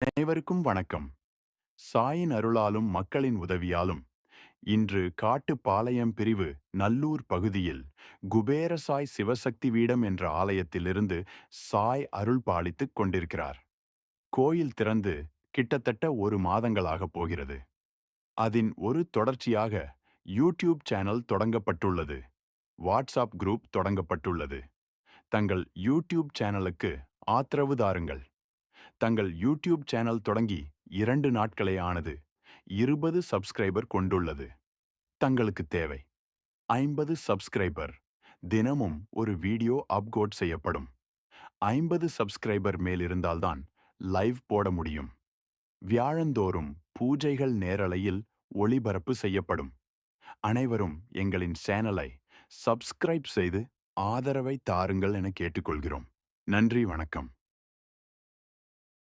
அனைவருக்கும் வணக்கம். சாயின் அருளாலும் மக்களின் உதவியாலும் இன்று காட்டுப்பாளையம் பிரிவு நல்லூர் பகுதியில் குபேர சாய் சிவசக்தி வீடம் என்ற ஆலயத்திலிருந்து சாய் அருள் பாலித்துக் கொண்டிருக்கிறார். கோயில் திறந்து கிட்டத்தட்ட ஒரு மாதங்களாகப் போகிறது. அதன் ஒரு தொடர்ச்சியாக யூடியூப் சேனல் தொடங்கப்பட்டுள்ளது. வாட்ஸ்அப் குரூப் தொடங்கப்பட்டுள்ளது. தங்கள் யூடியூப் சேனலுக்கு ஆதரவு தாருங்கள். தங்கள் யூடியூப் சேனல் தொடங்கி இரண்டு நாட்களே ஆனது இருபது சப்ஸ்கிரைபர் கொண்டுள்ளது. தங்களுக்கு தேவை. ஐம்பது சப்ஸ்கிரைபர். தினமும் ஒரு வீடியோ அப்லோட் செய்யப்படும். ஐம்பது சப்ஸ்கிரைபர் மேல் இருந்தால்தான் லைவ் போட முடியும். வியாழந்தோறும் பூஜைகள் நேரலையில் ஒளிபரப்பு செய்யப்படும். அனைவரும் எங்களின் சேனலை சப்ஸ்கிரைப் செய்து ஆதரவை தாருங்கள் என கேட்டுக்கொள்கிறோம். நன்றி வணக்கம்.